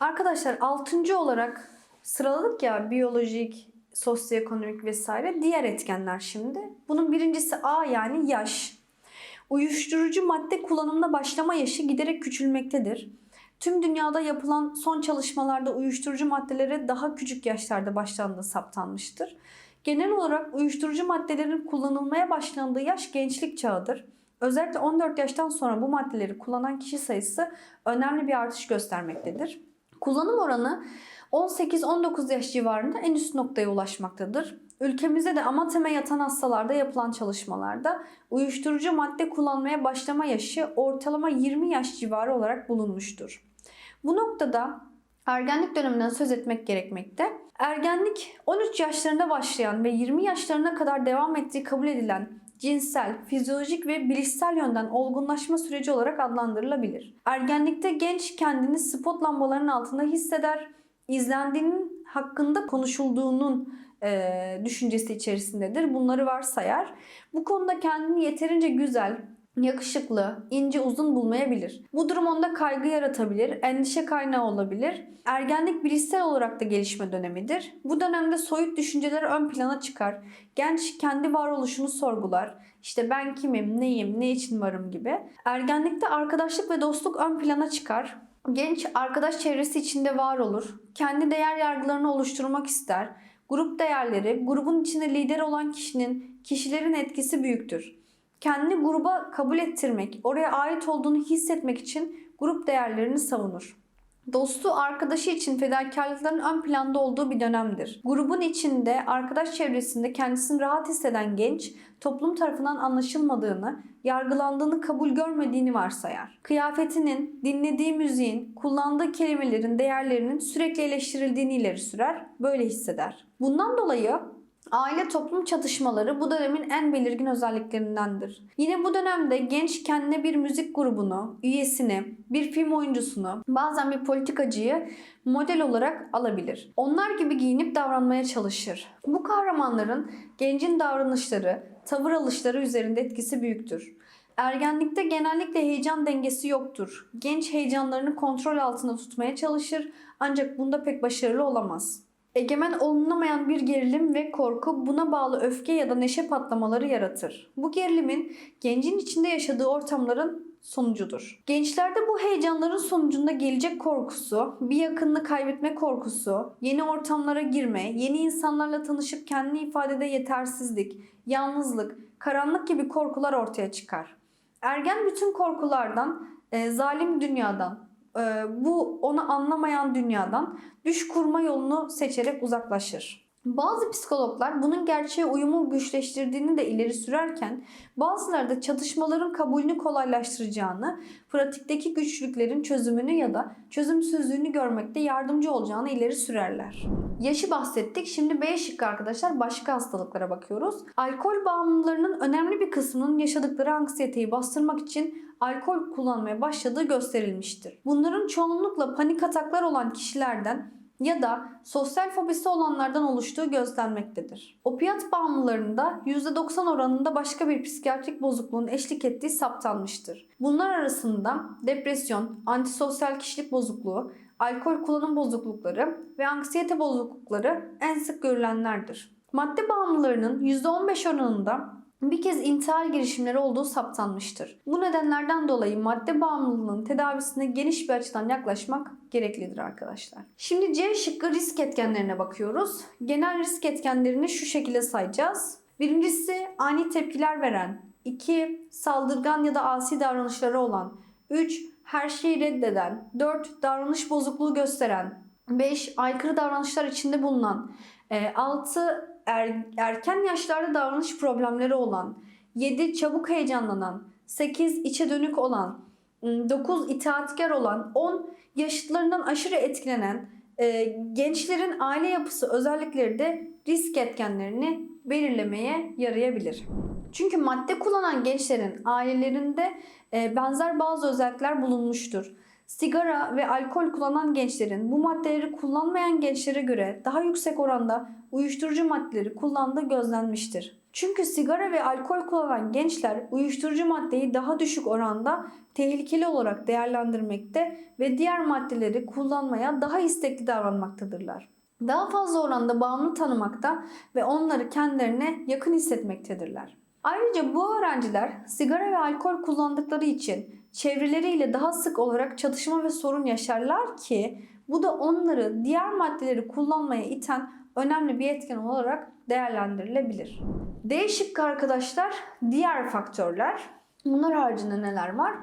Arkadaşlar 6. olarak sıraladık ya biyolojik, sosyoekonomik vesaire diğer etkenler şimdi. Bunun birincisi A yani yaş. Uyuşturucu madde kullanımına başlama yaşı giderek küçülmektedir. Tüm dünyada yapılan son çalışmalarda uyuşturucu maddelere daha küçük yaşlarda başlandığı saptanmıştır. Genel olarak uyuşturucu maddelerin kullanılmaya başlandığı yaş gençlik çağıdır. Özellikle 14 yaştan sonra bu maddeleri kullanan kişi sayısı önemli bir artış göstermektedir. Kullanım oranı 18-19 yaş civarında en üst noktaya ulaşmaktadır. Ülkemizde de amateme yatan hastalarda yapılan çalışmalarda uyuşturucu madde kullanmaya başlama yaşı ortalama 20 yaş civarı olarak bulunmuştur. Bu noktada ergenlik döneminden söz etmek gerekmekte. Ergenlik 13 yaşlarında başlayan ve 20 yaşlarına kadar devam ettiği kabul edilen cinsel, fizyolojik ve bilişsel yönden olgunlaşma süreci olarak adlandırılabilir. Ergenlikte genç kendini spot lambalarının altında hisseder, izlendiğinin hakkında konuşulduğunun e, düşüncesi içerisindedir. Bunları varsayar. Bu konuda kendini yeterince güzel, yakışıklı, ince uzun bulmayabilir. Bu durum onda kaygı yaratabilir, endişe kaynağı olabilir. Ergenlik bilişsel olarak da gelişme dönemidir. Bu dönemde soyut düşünceler ön plana çıkar. Genç kendi varoluşunu sorgular. İşte ben kimim, neyim, ne için varım gibi. Ergenlikte arkadaşlık ve dostluk ön plana çıkar. Genç arkadaş çevresi içinde var olur. Kendi değer yargılarını oluşturmak ister. Grup değerleri, grubun içinde lider olan kişinin, kişilerin etkisi büyüktür. Kendini gruba kabul ettirmek, oraya ait olduğunu hissetmek için grup değerlerini savunur. Dostu, arkadaşı için fedakarlıkların ön planda olduğu bir dönemdir. Grubun içinde, arkadaş çevresinde kendisini rahat hisseden genç, toplum tarafından anlaşılmadığını, yargılandığını kabul görmediğini varsayar. Kıyafetinin, dinlediği müziğin, kullandığı kelimelerin değerlerinin sürekli eleştirildiğini ileri sürer, böyle hisseder. Bundan dolayı Aile toplum çatışmaları bu dönemin en belirgin özelliklerindendir. Yine bu dönemde genç kendine bir müzik grubunu, üyesini, bir film oyuncusunu, bazen bir politikacıyı model olarak alabilir. Onlar gibi giyinip davranmaya çalışır. Bu kahramanların gencin davranışları, tavır alışları üzerinde etkisi büyüktür. Ergenlikte genellikle heyecan dengesi yoktur. Genç heyecanlarını kontrol altında tutmaya çalışır ancak bunda pek başarılı olamaz. Egemen olunamayan bir gerilim ve korku buna bağlı öfke ya da neşe patlamaları yaratır. Bu gerilimin gencin içinde yaşadığı ortamların sonucudur. Gençlerde bu heyecanların sonucunda gelecek korkusu, bir yakınını kaybetme korkusu, yeni ortamlara girme, yeni insanlarla tanışıp kendini ifadede yetersizlik, yalnızlık, karanlık gibi korkular ortaya çıkar. Ergen bütün korkulardan, e, zalim dünyadan, bu onu anlamayan dünyadan düş kurma yolunu seçerek uzaklaşır. Bazı psikologlar bunun gerçeğe uyumu güçleştirdiğini de ileri sürerken bazıları da çatışmaların kabulünü kolaylaştıracağını, pratikteki güçlüklerin çözümünü ya da çözümsüzlüğünü görmekte yardımcı olacağını ileri sürerler. Yaşı bahsettik. Şimdi B şıkkı arkadaşlar başka hastalıklara bakıyoruz. Alkol bağımlılarının önemli bir kısmının yaşadıkları anksiyeteyi bastırmak için alkol kullanmaya başladığı gösterilmiştir. Bunların çoğunlukla panik ataklar olan kişilerden ya da sosyal fobisi olanlardan oluştuğu gözlenmektedir. Opiyat bağımlılarında %90 oranında başka bir psikiyatrik bozukluğun eşlik ettiği saptanmıştır. Bunlar arasında depresyon, antisosyal kişilik bozukluğu, alkol kullanım bozuklukları ve anksiyete bozuklukları en sık görülenlerdir. Madde bağımlılarının %15 oranında bir kez intihar girişimleri olduğu saptanmıştır. Bu nedenlerden dolayı madde bağımlılığının tedavisine geniş bir açıdan yaklaşmak gereklidir arkadaşlar. Şimdi C şıkkı risk etkenlerine bakıyoruz. Genel risk etkenlerini şu şekilde sayacağız. Birincisi ani tepkiler veren. 2. Saldırgan ya da asi davranışları olan. 3. Her şeyi reddeden. 4. Davranış bozukluğu gösteren. 5. Aykırı davranışlar içinde bulunan. 6 er, erken yaşlarda davranış problemleri olan, 7 çabuk heyecanlanan, 8 içe dönük olan, 9 itaatkar olan, 10 yaşıtlarından aşırı etkilenen, e, gençlerin aile yapısı özellikleri de risk etkenlerini belirlemeye yarayabilir. Çünkü madde kullanan gençlerin ailelerinde e, benzer bazı özellikler bulunmuştur. Sigara ve alkol kullanan gençlerin bu maddeleri kullanmayan gençlere göre daha yüksek oranda uyuşturucu maddeleri kullandığı gözlenmiştir. Çünkü sigara ve alkol kullanan gençler uyuşturucu maddeyi daha düşük oranda tehlikeli olarak değerlendirmekte ve diğer maddeleri kullanmaya daha istekli davranmaktadırlar. Daha fazla oranda bağımlı tanımakta ve onları kendilerine yakın hissetmektedirler. Ayrıca bu öğrenciler sigara ve alkol kullandıkları için çevreleriyle daha sık olarak çatışma ve sorun yaşarlar ki bu da onları diğer maddeleri kullanmaya iten önemli bir etken olarak değerlendirilebilir. D şıkkı arkadaşlar diğer faktörler. Bunlar haricinde neler var?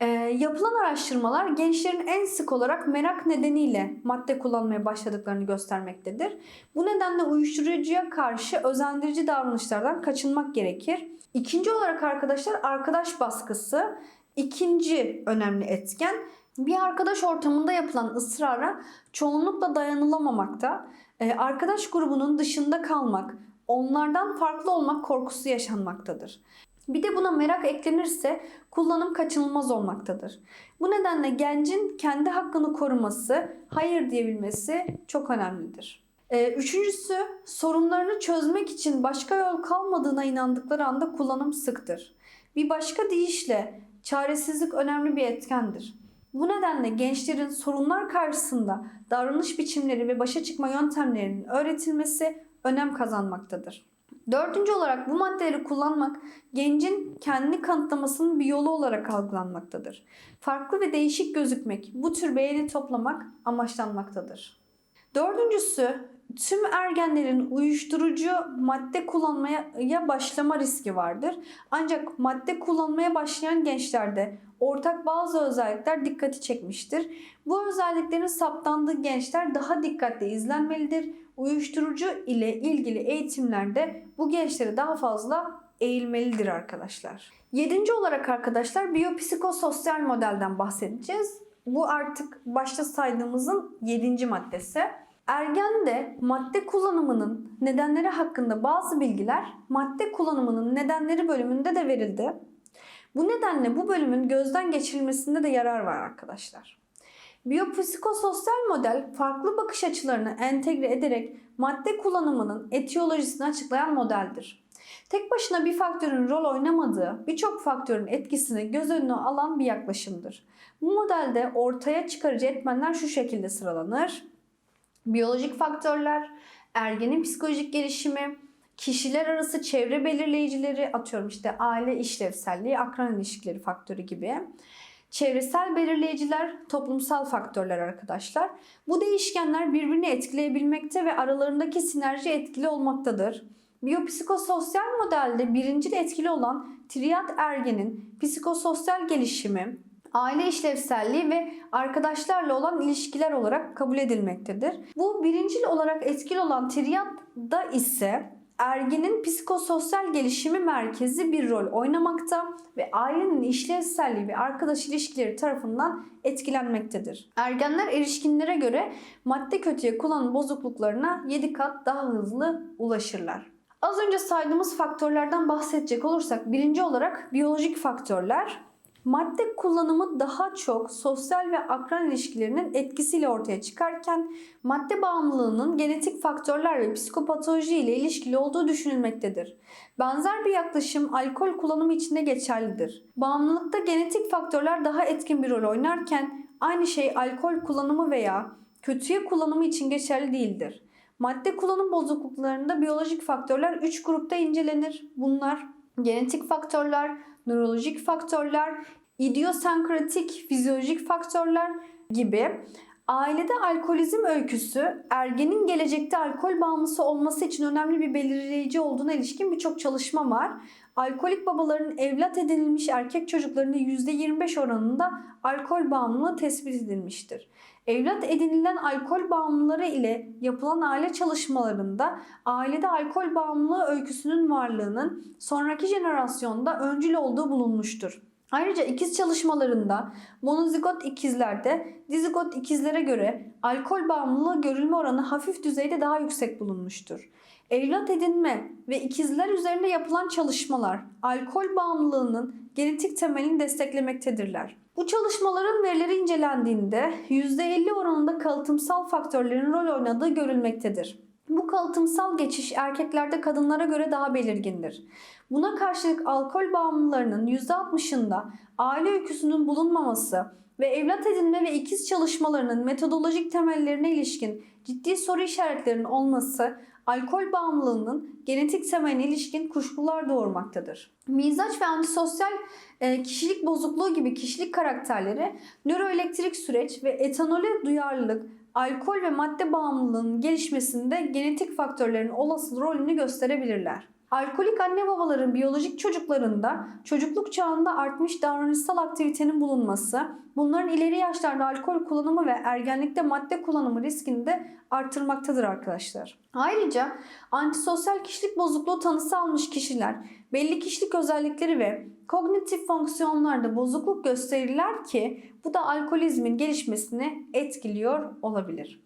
Ee, yapılan araştırmalar gençlerin en sık olarak merak nedeniyle madde kullanmaya başladıklarını göstermektedir. Bu nedenle uyuşturucuya karşı özendirici davranışlardan kaçınmak gerekir. İkinci olarak arkadaşlar arkadaş baskısı ikinci önemli etken. Bir arkadaş ortamında yapılan ısrara çoğunlukla dayanılamamakta, Ee, arkadaş grubunun dışında kalmak, onlardan farklı olmak korkusu yaşanmaktadır. Bir de buna merak eklenirse kullanım kaçınılmaz olmaktadır. Bu nedenle gencin kendi hakkını koruması, hayır diyebilmesi çok önemlidir. Ee, üçüncüsü sorunlarını çözmek için başka yol kalmadığına inandıkları anda kullanım sıktır. Bir başka deyişle çaresizlik önemli bir etkendir. Bu nedenle gençlerin sorunlar karşısında davranış biçimleri ve başa çıkma yöntemlerinin öğretilmesi önem kazanmaktadır. Dördüncü olarak bu maddeleri kullanmak gencin kendini kanıtlamasının bir yolu olarak algılanmaktadır. Farklı ve değişik gözükmek, bu tür beğeni toplamak amaçlanmaktadır. Dördüncüsü tüm ergenlerin uyuşturucu madde kullanmaya başlama riski vardır. Ancak madde kullanmaya başlayan gençlerde ortak bazı özellikler dikkati çekmiştir. Bu özelliklerin saptandığı gençler daha dikkatli izlenmelidir. Uyuşturucu ile ilgili eğitimlerde bu gençlere daha fazla eğilmelidir arkadaşlar. Yedinci olarak arkadaşlar biyopsikososyal modelden bahsedeceğiz. Bu artık başta saydığımızın yedinci maddesi. Ergende madde kullanımının nedenleri hakkında bazı bilgiler madde kullanımının nedenleri bölümünde de verildi. Bu nedenle bu bölümün gözden geçirilmesinde de yarar var arkadaşlar. Biyopsikososyal model farklı bakış açılarını entegre ederek madde kullanımının etiyolojisini açıklayan modeldir. Tek başına bir faktörün rol oynamadığı, birçok faktörün etkisini göz önüne alan bir yaklaşımdır. Bu modelde ortaya çıkarıcı etmenler şu şekilde sıralanır. Biyolojik faktörler, ergenin psikolojik gelişimi, kişiler arası çevre belirleyicileri atıyorum işte aile işlevselliği, akran ilişkileri faktörü gibi. Çevresel belirleyiciler, toplumsal faktörler arkadaşlar. Bu değişkenler birbirini etkileyebilmekte ve aralarındaki sinerji etkili olmaktadır. Biyopsikososyal modelde birincil etkili olan triyat ergenin psikososyal gelişimi, aile işlevselliği ve arkadaşlarla olan ilişkiler olarak kabul edilmektedir. Bu birincil olarak etkili olan triyatta ise ergenin psikososyal gelişimi merkezi bir rol oynamakta ve ailenin işlevselliği ve arkadaş ilişkileri tarafından etkilenmektedir. Ergenler erişkinlere göre madde kötüye kullanım bozukluklarına 7 kat daha hızlı ulaşırlar. Az önce saydığımız faktörlerden bahsedecek olursak birinci olarak biyolojik faktörler, Madde kullanımı daha çok sosyal ve akran ilişkilerinin etkisiyle ortaya çıkarken madde bağımlılığının genetik faktörler ve psikopatoloji ile ilişkili olduğu düşünülmektedir. Benzer bir yaklaşım alkol kullanımı için de geçerlidir. Bağımlılıkta genetik faktörler daha etkin bir rol oynarken aynı şey alkol kullanımı veya kötüye kullanımı için geçerli değildir. Madde kullanım bozukluklarında biyolojik faktörler 3 grupta incelenir. Bunlar genetik faktörler, nörolojik faktörler, idiosenkratik fizyolojik faktörler gibi ailede alkolizm öyküsü ergenin gelecekte alkol bağımlısı olması için önemli bir belirleyici olduğuna ilişkin birçok çalışma var. Alkolik babaların evlat edinilmiş erkek çocuklarının %25 oranında alkol bağımlılığı tespit edilmiştir. Evlat edinilen alkol bağımlıları ile yapılan aile çalışmalarında ailede alkol bağımlılığı öyküsünün varlığının sonraki jenerasyonda öncül olduğu bulunmuştur. Ayrıca ikiz çalışmalarında monozigot ikizlerde dizigot ikizlere göre alkol bağımlılığı görülme oranı hafif düzeyde daha yüksek bulunmuştur. Evlat edinme ve ikizler üzerinde yapılan çalışmalar alkol bağımlılığının genetik temelini desteklemektedirler. Bu çalışmaların verileri incelendiğinde %50 oranında kalıtımsal faktörlerin rol oynadığı görülmektedir. Bu kalıtımsal geçiş erkeklerde kadınlara göre daha belirgindir. Buna karşılık alkol bağımlılarının %60'ında aile öyküsünün bulunmaması ve evlat edinme ve ikiz çalışmalarının metodolojik temellerine ilişkin ciddi soru işaretlerinin olması alkol bağımlılığının genetik temeline ilişkin kuşkular doğurmaktadır. Mizaç ve antisosyal e, kişilik bozukluğu gibi kişilik karakterleri nöroelektrik süreç ve etanole duyarlılık, alkol ve madde bağımlılığının gelişmesinde genetik faktörlerin olası rolünü gösterebilirler. Alkolik anne babaların biyolojik çocuklarında çocukluk çağında artmış davranışsal aktivitenin bulunması, bunların ileri yaşlarda alkol kullanımı ve ergenlikte madde kullanımı riskini de artırmaktadır arkadaşlar. Ayrıca antisosyal kişilik bozukluğu tanısı almış kişiler belli kişilik özellikleri ve kognitif fonksiyonlarda bozukluk gösterirler ki bu da alkolizmin gelişmesini etkiliyor olabilir.